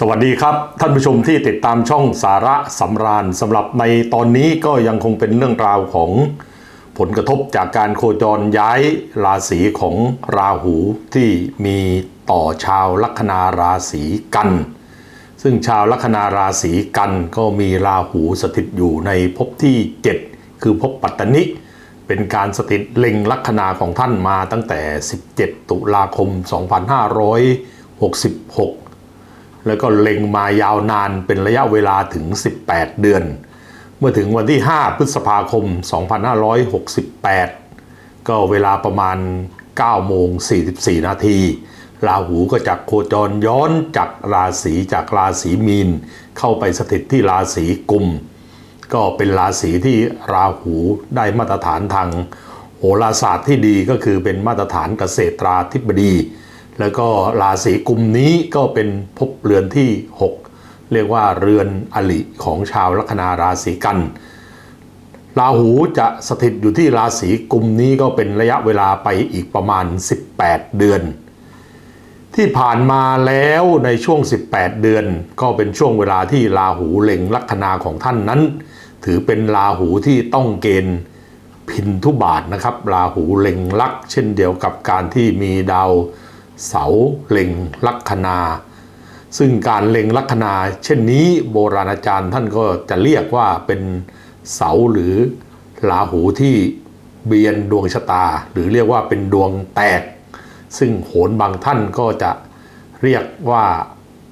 สวัสดีครับ ท่านผู้ชมที่ติดตามช่องสาระสำราญสำหรับในตอนนี้ก็ยังคงเป็นเรื่องราวของผลกระทบจากการโคจรย้ายราศีของราหูที่มีต่อชาวลัคนาราศีกัน ซึ่งชาวลัคนาราศีกันก็มีราหูสถิตอยู่ในภพที่ 7 คือภพปัตตนิเป็นการสถิตเล็งลัคนาของท่านมาตั้งแต่ 17 ตุลาคม 2566 แล้วก็เล็งมายาวนานเป็นระยะเวลาถึง 18 เดือน เมื่อถึงวันที่ 5 พฤษภาคม 2568 ก็เวลาประมาณ9โมง44 นาทีราหูก็จากโคจรย้อนจากราศีจากราศีมีน เข้าไปสถิตที่ราศีกุม ก็เป็นราศีที่ราหูได้มาตรฐานทางโหราศาสตร์ที่ดีก็คือเป็นมาตรฐานเกษตราธิบดี แล้วก็ราศีกุมนี้ก็เป็นภพเรือนที่ 6 เรียกว่าเรือนอลิของชาวลัคนาราศีกัน ราหูจะสถิตอยู่ที่ราศีกุมนี้ก็เป็นระยะเวลาไปอีกประมาณ 18 เดือน ที่ผ่านมาแล้วในช่วง 18 เดือน ก็เป็นช่วงเวลาที่ราหูเล็งลัคนาของท่านนั้น ถือเป็นราหูที่ต้องเกณฑ์พินทุบาทนะครับ ราหูเล็งลัก เช่นเดียวกับการที่มีดาว เสาเล็งลัคนา ซึ่งการเล็งลัคนา เช่นนี้โบราณอาจารย์ท่านก็จะเรียกว่าเป็นเสาหรือราหูที่เบียนดวงชะตา หรือเรียกว่าเป็นดวงแตก ซึ่งโหนบางท่านก็จะเรียกว่า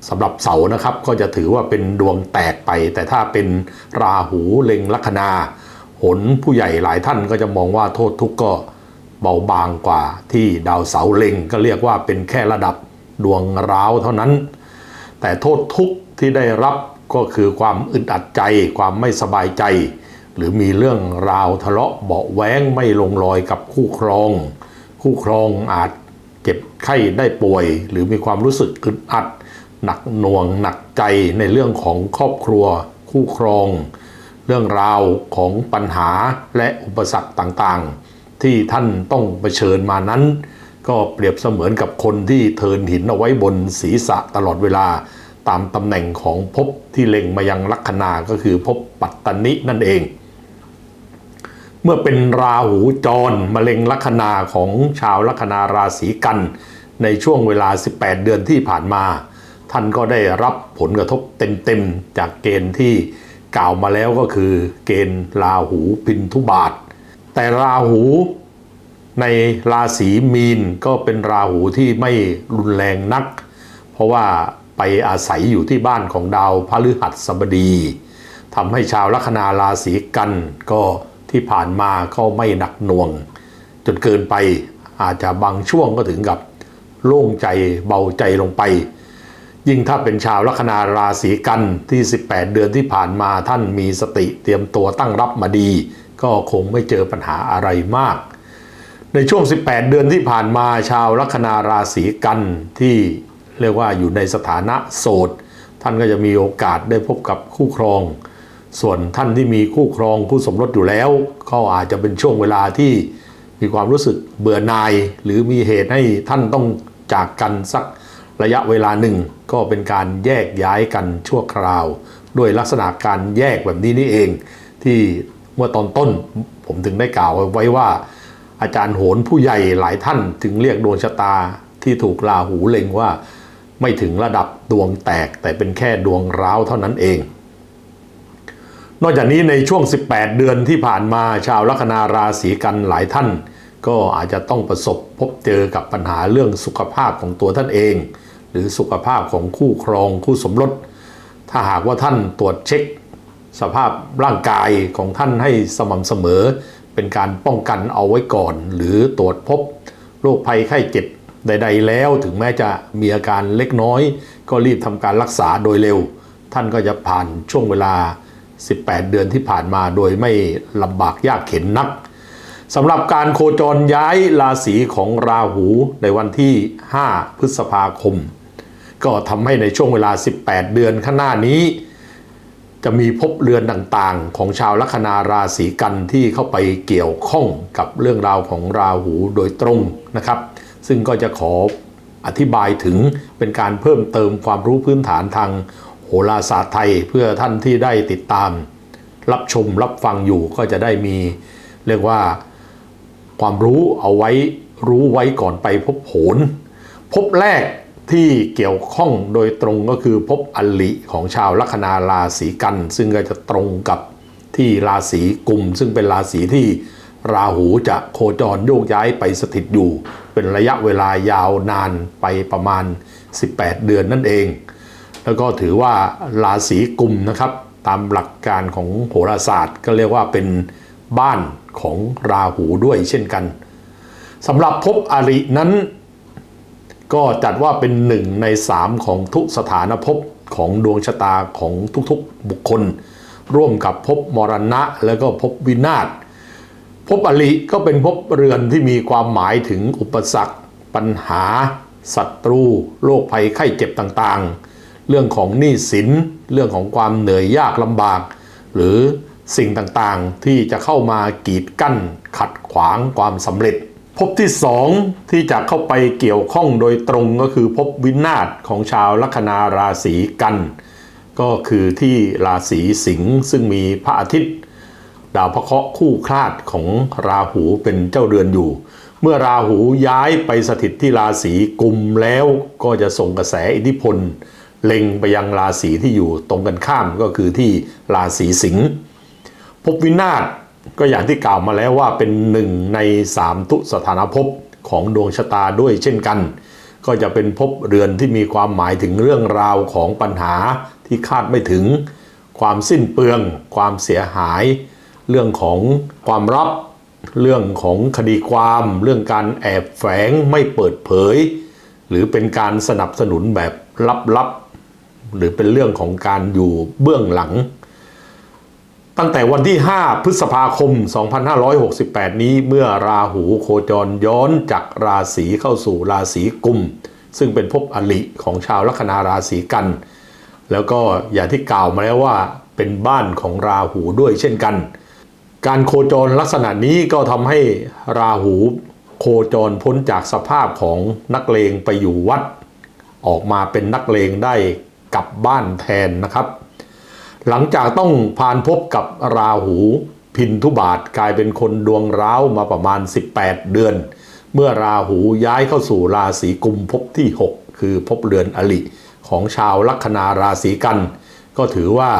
สำหรับเสานะครับก็จะถือว่าเป็นดวงแตกไป แต่ถ้าเป็นราหูเล็งลัคนาโหนผู้ใหญ่หลายท่านก็จะมองว่าโทษทุกข์ก็ เบาบางกว่าที่ดาวเสาเล็งก็เรียกว่าเป็นแค่ระดับดวงร้าวเท่านั้น แต่โทษทุกข์ที่ได้รับก็คือความอึดอัดใจ ความไม่สบายใจ หรือมีเรื่องราวทะเลาะเบาะแว้งไม่ลงรอยกับคู่ครอง คู่ครองอาจเจ็บไข้ได้ป่วย หรือมีความรู้สึกอึดอัด หนักหน่วงหนักใจในเรื่องของครอบครัว คู่ครอง เรื่องราวของปัญหาและอุปสรรคต่างๆ ที่ท่านต้องเผชิญมานั้น ก็เปรียบเสมือนกับคนที่เทินหินเอาไว้บนศีรษะตลอดเวลา ตามตำแหน่งของภพที่เล็งมายังลัคนาก็คือภพปัตตนินั่นเอง เมื่อเป็นราหูจรมะเร็งลัคนาของชาวลัคนาราศีกัน ในช่วงเวลา 18 เดือนที่ผ่านมา ท่านก็ได้รับผลกระทบเต็มๆจากเกณฑ์ที่กล่าวมาแล้วก็คือเกณฑ์ราหูพินทุบาท แต่ราหูในราศีมีนก็เป็นราหูที่ไม่รุนแรงนัก เพราะว่าไปอาศัยอยู่ที่บ้านของดาวพฤหัสบดีทำให้ชาวลัคนาราศีกันก็ที่ผ่านมาก็ไม่หนักหน่วง จนเกินไปอาจจะบางช่วงก็ถึงกับโล่งใจเบาใจลงไป ยิ่งถ้าเป็นชาวลัคนาราศีกันที่ 18 เดือนที่ผ่านมาท่านมีสติเตรียมตัวตั้งรับมาดี ก็คงไม่เจอปัญหาอะไรมาก ในช่วง 18 เดือนที่ผ่านมาชาวลัคนาราศีกันที่เรียกว่าอยู่ในสถานะโสด ท่านก็จะมีโอกาสได้พบกับคู่ครอง ส่วนท่านที่มีคู่ครองคู่สมรสอยู่แล้ว ก็อาจจะเป็นช่วงเวลาที่มีความรู้สึกเบื่อหน่าย หรือมีเหตุให้ท่านต้องจากกันสักระยะเวลาหนึ่ง ก็เป็นการแยกย้ายกันชั่วคราว ด้วยลักษณะการแยกแบบนี้นี่เอง ที่ เมื่อตอนต้นผมถึงได้กล่าวไว้ว่า อาจารย์โหนผู้ใหญ่หลายท่านถึงเรียกดวงชะตาที่ถูกราหูเล็งว่า ไม่ถึงระดับดวงแตกแต่เป็นแค่ดวงร้าวเท่านั้นเอง นอกจากนี้ในช่วง 18 เดือนที่ผ่านมาชาวลัคนาราศีกันหลายท่าน ก็อาจจะต้องประสบพบเจอกับปัญหาเรื่องสุขภาพของตัวท่านเอง หรือสุขภาพของคู่ครองคู่สมรสถ้าหากว่าท่านตรวจเช็ค สภาพร่างกายของท่านให้สม่ำเสมอ เป็นการป้องกันเอาไว้ก่อน หรือตรวจพบโรคภัยไข้เจ็บใด ๆ แล้วถึงแม้จะมีอาการเล็กน้อย ก็รีบทำการรักษาโดยเร็ว ท่านก็จะผ่านช่วงเวลา 18 เดือนที่ผ่านมาโดยไม่ลำบากยากเข็นนักสำหรับการโคจรย้ายราศีของราหูในวันที่ 5 พฤษภาคม ก็ทำให้ในช่วงเวลา 18 เดือนข้างหน้านี้ จะมีภพเรือนต่างๆ ของชาวลัคนาราศีกันที่เข้าไปเกี่ยวข้องกับเรื่องราวของราหูโดยตรงนะครับ ซึ่งก็จะขออธิบายถึงเป็นการเพิ่มเติมความรู้พื้นฐานทางโหราศาสตร์ไทยเพื่อท่านที่ได้ติดตาม รับชมรับฟังอยู่ก็จะได้มี เรียกว่าความรู้เอาไว้รู้ไว้ก่อนไปพบโหนพบแรก ที่เกี่ยวข้องโดยตรงก็คือพบอลิของชาวลัคนาราศีกัน ซึ่งก็จะตรงกับที่ราศีกุม ซึ่งเป็นราศีที่ราหูจะโคจรโยกย้ายไปสถิตอยู่ เป็นระยะเวลายาวนานไปประมาณ 18 เดือนนั่นเอง แล้วก็ถือว่าราศีกุมนะครับ ตามหลักการของโหราศาสตร์ ก็เรียกว่าเป็นบ้านของราหูด้วยเช่นกันสำหรับภพอรินั้น ก็จัดว่าเป็นหนึ่งในสามของทุกสถานภพของดวงชะตาของทุกๆบุคคล ร่วมกับภพมรณะและก็ภพวินาศภพอริก็เป็นภพเรือนที่มีความหมายถึงอุปสรรค ปัญหาศัตรูโรคภัยไข้เจ็บต่างๆ เรื่องของหนี้สิน เรื่องของความเหนื่อยยากลำบาก หรือสิ่งต่างๆที่จะเข้ามากีดกั้นขัดขวางความสำเร็จ พบที่สองที่จะเข้าไปเกี่ยวข้องโดยตรงก็คือพบวินาศของชาวลัคนาราศีกัน ก็คือที่ราศีสิงห์ซึ่งมีพระอาทิตย์ ดาวพระเคราะห์คู่คลาดของราหูเป็นเจ้าเรือนอยู่ เมื่อราหูย้ายไปสถิตที่ราศีกุมแล้วก็จะส่งกระแสอิทธิพล เล็งไปยังราศีที่อยู่ตรงกันข้ามก็คือที่ราศีสิงห์ภพวินาศ ก็อย่างที่กล่าวมาแล้วว่าเป็นหนึ่งในสามทุสถานภพของดวงชะตาด้วยเช่นกัน ก็จะเป็นภพเรือนที่มีความหมายถึงเรื่องราวของปัญหาที่คาดไม่ถึง ความสิ้นเปลือง ความเสียหาย เรื่องของความลับ เรื่องของคดีความ เรื่องการแอบแฝงไม่เปิดเผย หรือเป็นการสนับสนุนแบบลับๆหรือเป็นเรื่องของการอยู่เบื้องหลัง ตั้งแต่วันที่ 5 พฤษภาคม 2568 นี้เมื่อราหูโคจรย้อนจากราศีเข้าสู่ราศีกุม ซึ่งเป็นภพอลิของชาวลัคนาราศีกัน แล้วก็อย่างที่กล่าวมาแล้วว่าเป็นบ้านของราหูด้วยเช่นกัน การโคจรลักษณะนี้ก็ทำให้ราหูโคจรพ้นจากสภาพของนักเลงไปอยู่วัด ออกมาเป็นนักเลงได้กลับบ้านแทนนะครับ หลังจากต้องผ่านพบกับราหูพินทุบาทกลายเป็นคนดวงร้าวมาประมาณ 18 เดือน เมื่อราหูย้ายเข้าสู่ราศีกุมภพที่ 6 คือภพเรือนอลิของชาวลัคนาราศีกัน ก็ถือว่า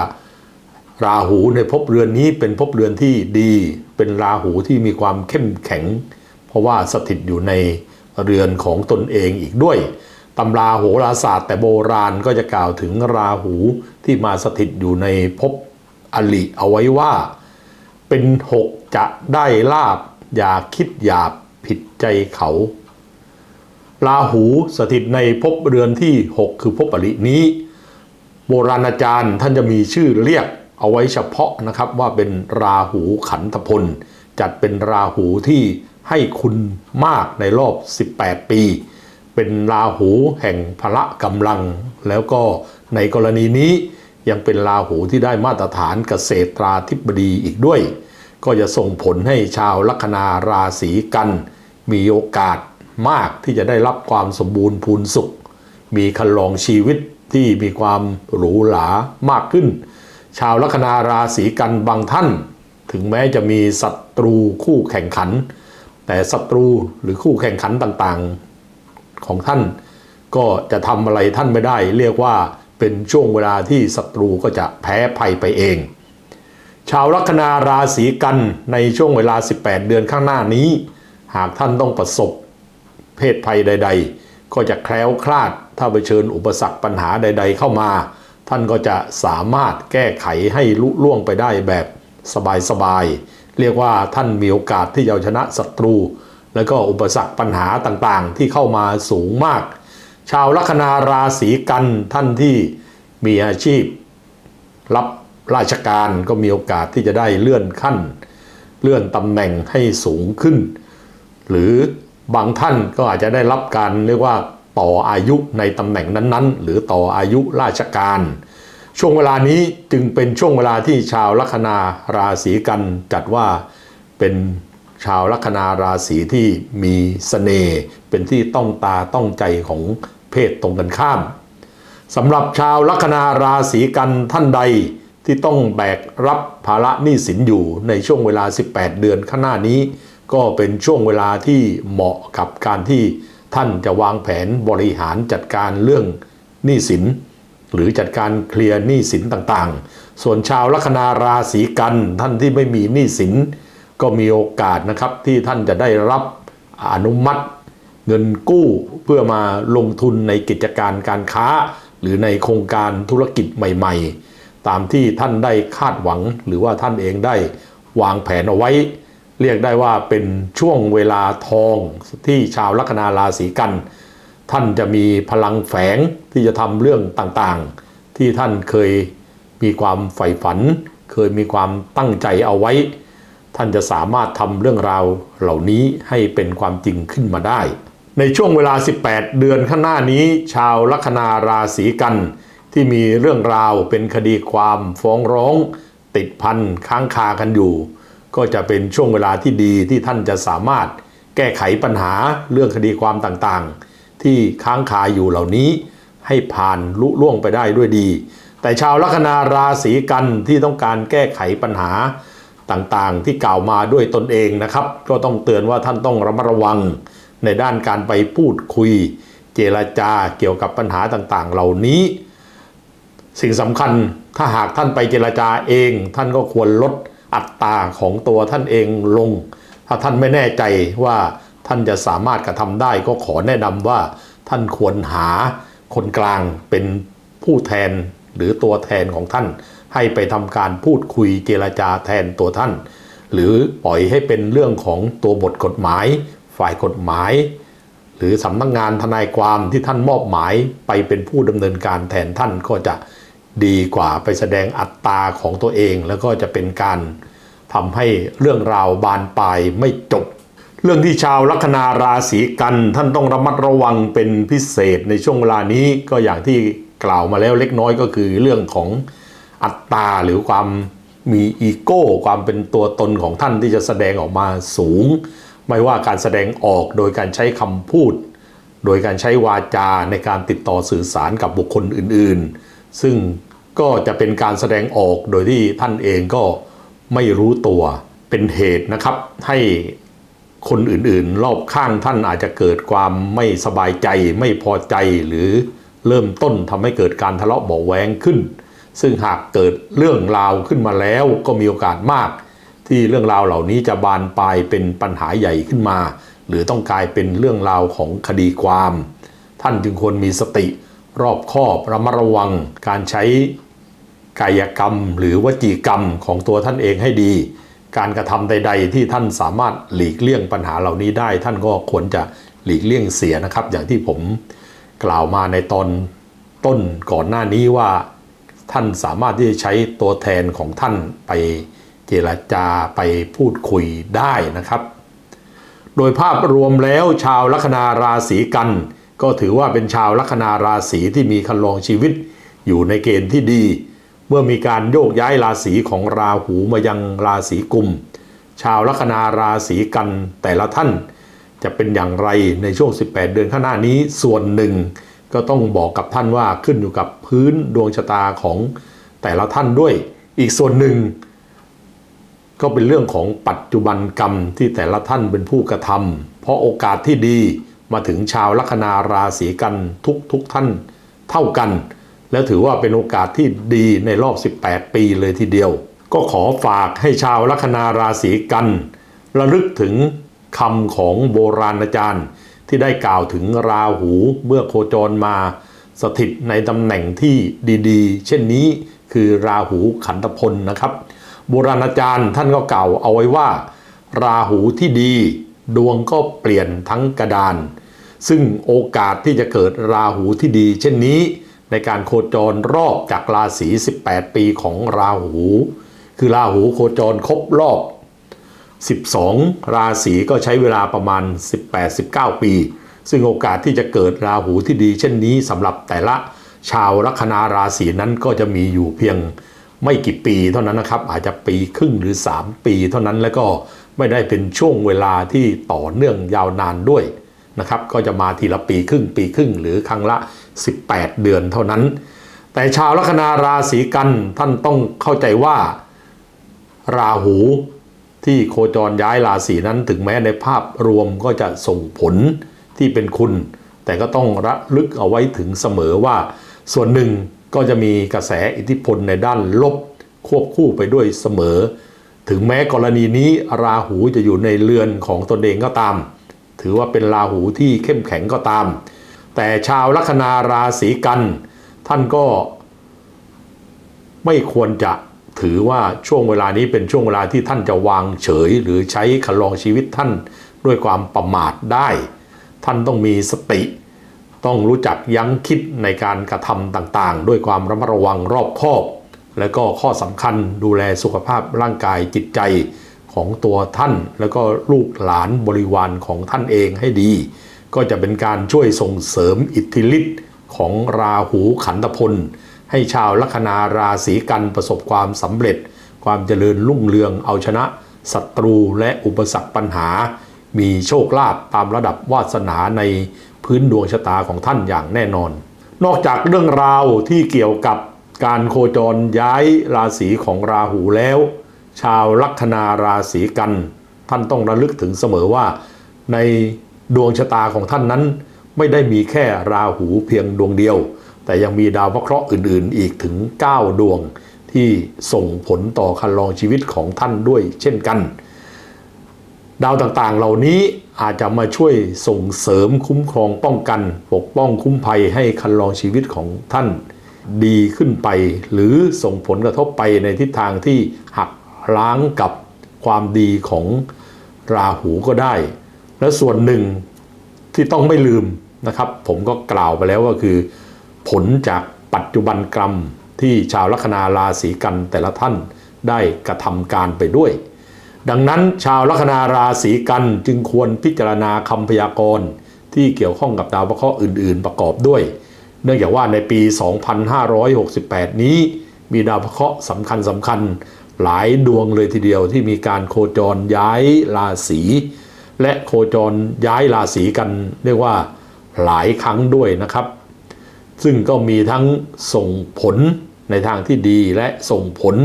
ราหูในภพเรือนนี้เป็นภพเรือนที่ดี เป็นราหูที่มีความเข้มแข็ง เพราะว่าสถิตอยู่ในเรือนของตนเองอีกด้วย ตำราโหราศาสตร์แต่โบราณก็จะกล่าวถึงราหูที่มาสถิตอยู่ในภพอลิเอาไว้ว่า เป็นหกจะได้ลาบ อย่าคิดหยาบผิดใจเขา ราหูสถิตในภพเรือนที่ 6 คือภพอลินี้ โบราณอาจารย์ท่านจะมีชื่อเรียกเอาไว้เฉพาะนะครับว่าเป็นราหูขันธพล จัดเป็นราหูที่ให้คุณมากในรอบ 18 ปี เป็นราหูแห่งพละกำลัง แล้วก็ในกรณีนี้ยังเป็นราหูที่ได้มาตรฐานเกษตราธิบดีอีกด้วย ก็จะส่งผลให้ชาวลัคนาราศีกัน มีโอกาสมากที่จะได้รับความสมบูรณ์พูนสุข มีคันลองชีวิตที่มีความหรูหรามากขึ้น ชาวลัคนาราศีกันบางท่าน ถึงแม้จะมีศัตรูคู่แข่งขัน แต่ศัตรูหรือคู่แข่งขันต่างๆ ของท่าน ก็จะทำอะไรท่านไม่ได้ เรียกว่าเป็นช่วงเวลาที่ศัตรูก็จะแพ้ภัยไปเอง ชาวลัคนาราศีกันในช่วงเวลา 18 เดือนข้างหน้านี้ หากท่านต้องประสบเพศภัยใด ๆ ก็จะแคล้วคลาด ถ้าไปเชิญอุปสรรคปัญหาใด ๆ เข้ามา ท่านก็จะสามารถแก้ไขให้ลุล่วงไปได้แบบสบายๆเรียกว่าท่านมีโอกาสที่จะชนะศัตรู แล้วก็อุปสรรคปัญหาต่างๆ ที่เข้ามาสูงมาก ชาวลัคนาราศีกันท่านที่มีอาชีพ รับราชการก็มีโอกาสที่จะได้เลื่อนขั้น เลื่อนตำแหน่งให้สูงขึ้น หรือบางท่านก็อาจจะได้รับการเรียกว่าต่ออายุในตำแหน่งนั้นๆ หรือต่ออายุราชการ ช่วงเวลานี้จึงเป็นช่วงเวลาที่ชาวลัคนาราศีกันจัดว่าเป็น ชาวลัคนาราศีที่มีเสน่ห์เป็นที่ต้องตาต้องใจของเพศตรงกันข้ามสำหรับชาวลัคนาราศีกันท่านใดที่ต้องแบกรับภาระหนี้สินอยู่ในช่วงเวลา 18 เดือนข้างหน้านี้ ก็เป็นช่วงเวลาที่เหมาะกับการที่ท่านจะวางแผนบริหารจัดการเรื่องหนี้สิน หรือจัดการเคลียร์หนี้สินต่างๆ ส่วนชาวลัคนาราศีกันท่านที่ไม่มีหนี้สิน ก็มีโอกาสนะครับที่ท่านจะได้รับอนุมัติเงินกู้เพื่อมาลงทุนในกิจการการค้า หรือในโครงการธุรกิจใหม่ ๆ ตามที่ท่านได้คาดหวัง หรือว่าท่านเองได้วางแผนเอาไว้ เรียกได้ว่าเป็นช่วงเวลาทองที่ชาวลัคนาราศีกัน ท่านจะมีพลังแฝงที่จะทำเรื่องต่างๆ ที่ท่านเคยมีความใฝ่ฝัน เคยมีความตั้งใจเอาไว้ ท่านจะสามารถทำเรื่องราวเหล่านี้ให้เป็นความจริงขึ้นมาได้ ในช่วงเวลา 18 เดือนข้างหน้านี้ ชาวลัคนาราศีกัน ที่มีเรื่องราวเป็นคดีความฟ้องร้อง ติดพันค้างคากันอยู่ ก็จะเป็นช่วงเวลาที่ดีที่ท่านจะสามารถแก้ไขปัญหาเรื่องคดีความต่างๆ ที่ค้างคาอยู่เหล่านี้ ให้ผ่านลุล่วงไปได้ด้วยดี แต่ชาวลัคนาราศีกันที่ต้องการแก้ไขปัญหา ต่างๆ ที่กล่าวมาด้วยตนเองนะครับ ก็ต้องเตือนว่าท่านต้องระมัดระวังในด้านการไปพูดคุย เจรจาเกี่ยวกับปัญหาต่างๆ เหล่านี้ สิ่งสำคัญถ้าหากท่านไปเจรจาเอง ท่านก็ควรลดอัตราของตัวท่านเองลง ถ้าท่านไม่แน่ใจว่าท่านจะสามารถกระทำได้ก็ขอแนะนำว่าท่านควรหาคนกลางเป็นผู้แทนหรือตัวแทนของท่าน ให้ไปทำการพูดคุยเจรจาแทนตัวท่าน หรือปล่อยให้เป็นเรื่องของตัวบทกฎหมาย ฝ่ายกฎหมาย หรือสำนักงงานทนายความที่ท่านมอบหมายไปเป็นผู้ดำเนินการแทนท่านก็จะดีกว่าไปแสดงอัตราของตัวเอง แล้วก็จะเป็นการทำให้เรื่องราวบานปลายไม่จบ เรื่องที่ชาวลัคนาราศีกันท่านต้องระมัดระวังเป็นพิเศษในช่วงเวลานี้ก็อย่างที่กล่าวมาแล้วเล็กน้อยก็คือเรื่องของ อัตตาหรือความมีอีโก้ ความเป็นตัวตนของท่านที่จะแสดงออกมาสูง ไม่ว่าการแสดงออกโดยการใช้คำพูด โดยการใช้วาจาในการติดต่อสื่อสารกับบุคคลอื่นๆ ซึ่งก็จะเป็นการแสดงออกโดยที่ท่านเองก็ไม่รู้ตัวเป็นเหตุนะครับให้คนอื่นๆ รอบข้างท่านอาจจะเกิดความไม่สบายใจ ไม่พอใจหรือเริ่มต้นทำให้เกิดการทะเลาะเบาแวงขึ้น ซึ่งหากเกิดเรื่องราวขึ้นมาแล้วก็มีโอกาสมาก ที่เรื่องราวเหล่านี้จะบานปลายเป็นปัญหาใหญ่ขึ้นมา หรือต้องกลายเป็นเรื่องราวของคดีความ ท่านจึงควรมีสติ รอบคอบระมัดระวัง การใช้กายกรรม หรือวจีกรรมของตัวท่านเองให้ดี การกระทำใด ๆ ที่ท่านสามารถหลีกเลี่ยงปัญหาเหล่านี้ได้ ท่านก็ควรจะหลีกเลี่ยงเสียนะครับ อย่างที่ผมกล่าวมาในตอนต้นก่อนหน้านี้ว่า ท่านสามารถที่จะใช้ตัวแทนของท่านไปเจรจาไปพูดคุยได้นะครับ โดยภาพรวมแล้วชาวลัคนาราศีกัน ก็ถือว่าเป็นชาวลัคนาราศีที่มีคันลองชีวิตอยู่ในเกณฑ์ที่ดี เมื่อมีการโยกย้ายราศีของราหูมายังราศีกุม ชาวลัคนาราศีกันแต่ละท่านจะเป็นอย่างไรในช่วง 18 เดือนข้างหน้านี้ส่วนหนึ่ง ก็ต้องบอกกับท่านว่าขึ้นอยู่กับพื้นดวงชะตาของแต่ละท่านด้วย อีกส่วนหนึ่ง ก็เป็นเรื่องของปัจจุบันกรรมที่แต่ละท่านเป็นผู้กระทำเพราะโอกาสที่ดีมาถึงชาวลัคนาราศีกันทุกทุกท่านเท่ากัน แล้วถือว่าเป็นโอกาสที่ดีในรอบ 18 ปีเลยทีเดียว ก็ขอฝากให้ชาวลัคนาราศีกัน ระลึกถึงคำของโบราณอาจารย์ ที่ได้กล่าวถึงราหูเมื่อโคจรมาสถิตในตำแหน่งที่ดีๆ เช่นนี้คือราหูขันธพลนะครับ โบราณอาจารย์ท่านก็กล่าวเอาไว้ว่า ราหูที่ดี ดวงก็เปลี่ยนทั้งกระดาน ซึ่งโอกาสที่จะเกิดราหูที่ดี เช่นนี้ ในการโคจรรอบจากราศี 18 ปีของราหู คือราหูโคจรครบรอบ 12 ราศีก็ใช้เวลาประมาณ 18-19 ปี ซึ่งโอกาสที่จะเกิดราหูที่ดี เช่นนี้สำหรับแต่ละชาวลัคนาราศีนั้นก็จะมีอยู่เพียงไม่กี่ปีเท่านั้นนะครับ อาจจะปีครึ่งหรือ 3 ปีเท่านั้นแล้วก็ไม่ได้เป็นช่วงเวลาที่ต่อเนื่องยาวนานด้วยนะครับ ก็จะมาทีละปีครึ่ง ปีครึ่งหรือครั้งละ 18 เดือนเท่านั้น แต่ชาวลัคนาราศีกันท่านต้องเข้าใจว่า ราหู ที่โคจรย้ายราศีนั้นถึงแม้ในภาพรวมก็จะส่งผลที่เป็นคุณ แต่ก็ต้องระลึกเอาไว้ถึงเสมอว่า ส่วนหนึ่งก็จะมีกระแสอิทธิพลในด้านลบควบคู่ไปด้วยเสมอ ถึงแม้กรณีนี้ราหูจะอยู่ในเรือนของตนเองก็ตาม ถือว่าเป็นราหูที่เข้มแข็งก็ตาม แต่ชาวลัคนาราศีกัน ท่านก็ไม่ควรจะ ถือว่าช่วงเวลานี้เป็นช่วงเวลาที่ท่านจะวางเฉย หรือใช้คันลองชีวิตท่านด้วยความประมาทได้ ท่านต้องมีสติ ต้องรู้จักยั้งคิดในการกระทำต่างๆ ด้วยความระมัดระวังรอบคอบ และก็ข้อสำคัญดูแลสุขภาพร่างกายจิตใจของตัวท่าน แล้วก็ลูกหลานบริวารของท่านเองให้ดี ก็จะเป็นการช่วยส่งเสริมอิทธิฤทธิ์ของราหูขันธพล ให้ชาวลัคนาราศีกันประสบความสำเร็จ ความเจริญรุ่งเรืองเอาชนะศัตรูและอุปสรรคปัญหา มีโชคลาภตามระดับวาสนาในพื้นดวงชะตาของท่านอย่างแน่นอน นอกจากเรื่องราวที่เกี่ยวกับการโคจรย้ายราศีของราหูแล้ว ชาวลัคนาราศีกัน ท่านต้องระลึกถึงเสมอว่า ในดวงชะตาของท่านนั้น ไม่ได้มีแค่ราหูเพียงดวงเดียว แต่ยังมีดาวพระเคราะห์อื่น ๆ อีกถึง 9 ดวงที่ส่งผลต่อคันลองชีวิตของท่านด้วยเช่นกัน ดาวต่างๆ เหล่านี้อาจจะมาช่วยส่งเสริมคุ้มครองป้องกัน ปกป้องคุ้มภัยให้คันลองชีวิตของท่านดีขึ้นไป หรือส่งผลกระทบไปในทิศทางที่หักล้างกับความดีของราหูก็ได้ และส่วนหนึ่งที่ต้องไม่ลืมนะครับ ผมก็กล่าวไปแล้วก็คือ ผลจากปัจจุบันกรรมที่ชาวลัคนาราศีกันแต่ละท่านได้กระทำการไปด้วย ดังนั้นชาวลัคนาราศีกันจึงควรพิจารณาคำพยากรณ์ที่เกี่ยวข้องกับดาวพระเคราะห์อื่น ๆ ประกอบด้วย เนื่องจากว่าในปี 2568 นี้ มีดาวพระเคราะห์สำคัญสำคัญหลายดวงเลยทีเดียวที่มีการโคจรย้ายราศีและโคจรย้ายราศีกันเรียกว่าหลายครั้งด้วยนะครับ ซึ่งก็มีทั้งส่งผลในทางที่ดีและส่งผล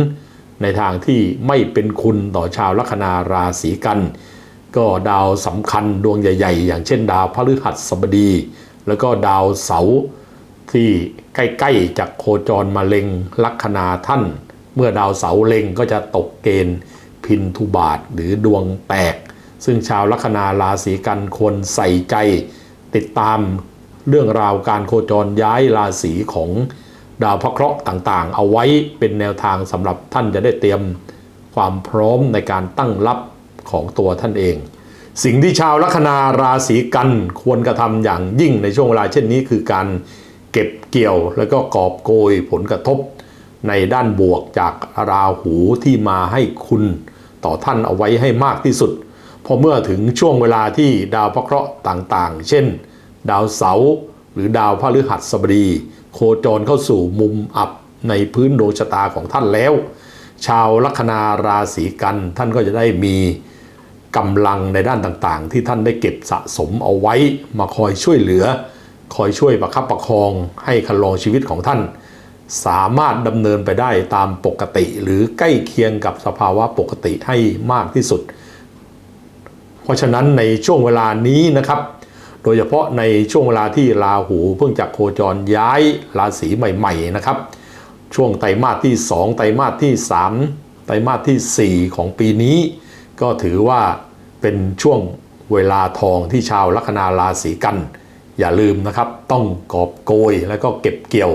ในทางที่ไม่เป็นคุณต่อชาวลัคนาราศีกัน ก็ดาวสำคัญดวงใหญ่ ๆ อย่างเช่นดาวพฤหัสบดี แล้วก็ดาวเสาร์ที่ใกล้ๆจากโคจรมาเล็งลัคนาท่าน เมื่อดาวเสาร์เล็งก็จะตกเกณฑ์พินทุบาทหรือดวงแตก ซึ่งชาวลัคนาราศีกันควรใส่ใจติดตาม เรื่องราวการโคจรย้ายราศีของดาวพระเคราะห์ต่างๆ เอาไว้เป็นแนวทางสำหรับท่านจะได้เตรียมความพร้อมในการตั้งรับของตัวท่านเอง สิ่งที่ชาวลัคนาราศีกันควรกระทำอย่างยิ่งในช่วงเวลาเช่นนี้คือการเก็บเกี่ยวแล้วก็กอบโกยผลกระทบ ในด้านบวกจากราหูที่มาให้คุณต่อท่านเอาไว้ให้มากที่สุดพอเมื่อถึงช่วงเวลาที่ดาวพระเคราะห์ต่างๆ เช่น ดาวเสาร์หรือดาวพฤหัสบดี โคจรเข้าสู่มุมอับในพื้นดวงชะตาของท่านแล้ว ชาวลัคนาราศีกันท่านก็จะได้มีกำลังในด้านต่างๆ ที่ท่านได้เก็บสะสมเอาไว้มาคอยช่วยเหลือ คอยช่วยประคับประคองให้คันลองชีวิตของท่าน สามารถดำเนินไปได้ตามปกติ หรือใกล้เคียงกับสภาวะปกติให้มากที่สุด เพราะฉะนั้นในช่วงเวลานี้นะครับ โดยเฉพาะในช่วงเวลาที่ราหูเพิ่งจากโคจรย้ายราศีใหม่ๆนะครับ ช่วงไตรมาสที่ 2 ไตรมาสที่ 3 ไตรมาสที่ 4 ของปีนี้ ก็ถือว่าเป็นช่วงเวลาทองที่ชาวลัคนาราศีกัน อย่าลืมนะครับ ต้องกอบโกยแล้วก็เก็บเกี่ยว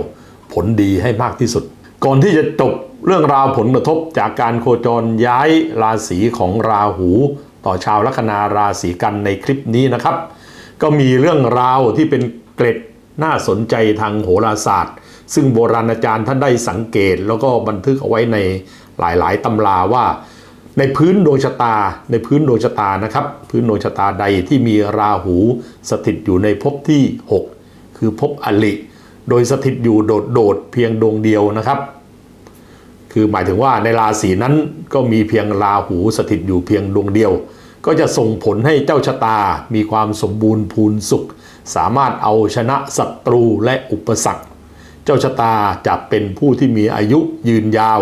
ผลดีให้มากที่สุด ก่อนที่จะจบเรื่องราวผลกระทบจากการโคจรย้ายราศีของราหู ต่อชาวลัคนาราศีกันในคลิปนี้นะครับ ก็มีเรื่องราวที่เป็นเกร็ดน่าสนใจทางโหราศาสตร์ ซึ่งโบราณอาจารย์ท่านได้สังเกต แล้วก็บันทึกเอาไว้ในหลายๆตำราว่า ในพื้นดวงชะตา ในพื้นดวงชะตานะครับ พื้นดวงชะตาใดที่มีราหูสถิตอยู่ในภพที่ 6 คือภพอลิ โดยสถิตอยู่โดดๆเพียงดวงเดียวนะครับ คือหมายถึงว่าในราศีนั้นก็มีเพียงราหูสถิตอยู่เพียงดวงเดียว ก็จะส่งผลให้เจ้าชะตามีความสมบูรณ์พูนสุข สามารถเอาชนะศัตรูและอุปสรรค เจ้าชะตาจะเป็นผู้ที่มีอายุยืนยาว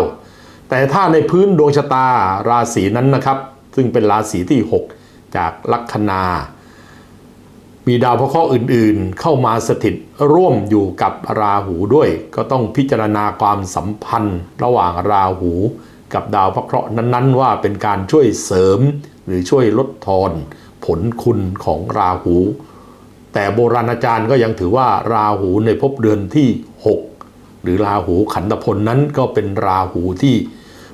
แต่ถ้าในพื้นดวงชะตาราศีนั้นนะครับ ซึ่งเป็นราศีที่ 6 จากลัคนา มีดาวพระเคราะห์อื่นๆ เข้ามาสถิตร่วมอยู่กับราหูด้วย ก็ต้องพิจารณาความสัมพันธ์ ระหว่างราหู กับดาวพระเคราะห์นั้นๆ ว่าเป็นการช่วยเสริม หรือช่วยลดทอนผลคุณของราหู แต่โบราณอาจารย์ก็ยังถือว่าราหูในภพเดือนที่ 6 หรือราหูขันธพลนั้นก็เป็นราหูที่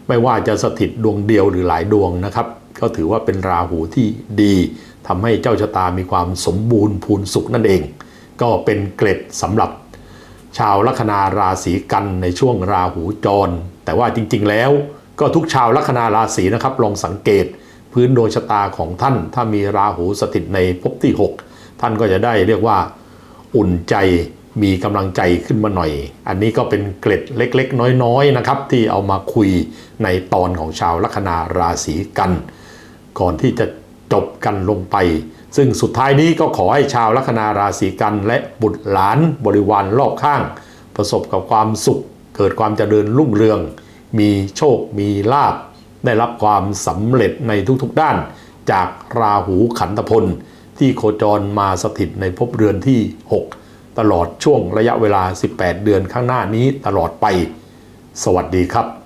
ไม่ว่าจะสถิตดวงเดียวหรือหลายดวงนะครับ ก็ถือว่าเป็นราหูที่ดีทำให้เจ้าชะตามีความสมบูรณ์พูนสุขนั่นเอง ก็เป็นเกร็ดสำหรับชาวลัคนาราศีกันในช่วงราหูจร แต่ว่าจริงๆแล้วก็ทุกชาวลัคนาราศีนะครับลองสังเกต พื้นดวงชะตาของท่าน ถ้ามีราหูสถิตในภพที่ 6 ท่านก็จะได้เรียกว่าอุ่นใจมีกำลังใจขึ้นมาหน่อย อันนี้ก็เป็นเกร็ดเล็กๆ น้อยๆนะครับ ที่เอามาคุยในตอนของชาวลัคนาราศีกัน ก่อนที่จะจบกันลงไป ซึ่งสุดท้ายนี้ก็ขอให้ชาวลัคนาราศีกัน และบุตรหลานบริวารรอบข้าง ประสบกับความสุข เกิดความเจริญรุ่งเรือง มีโชคมีลาภ ได้รับความสำเร็จในทุกๆด้าน จากราหูขันธพล ที่โคจรมาสถิตในภพเรือนที่ 6 ตลอดช่วงระยะเวลา 18 เดือนข้างหน้านี้ตลอดไป สวัสดีครับ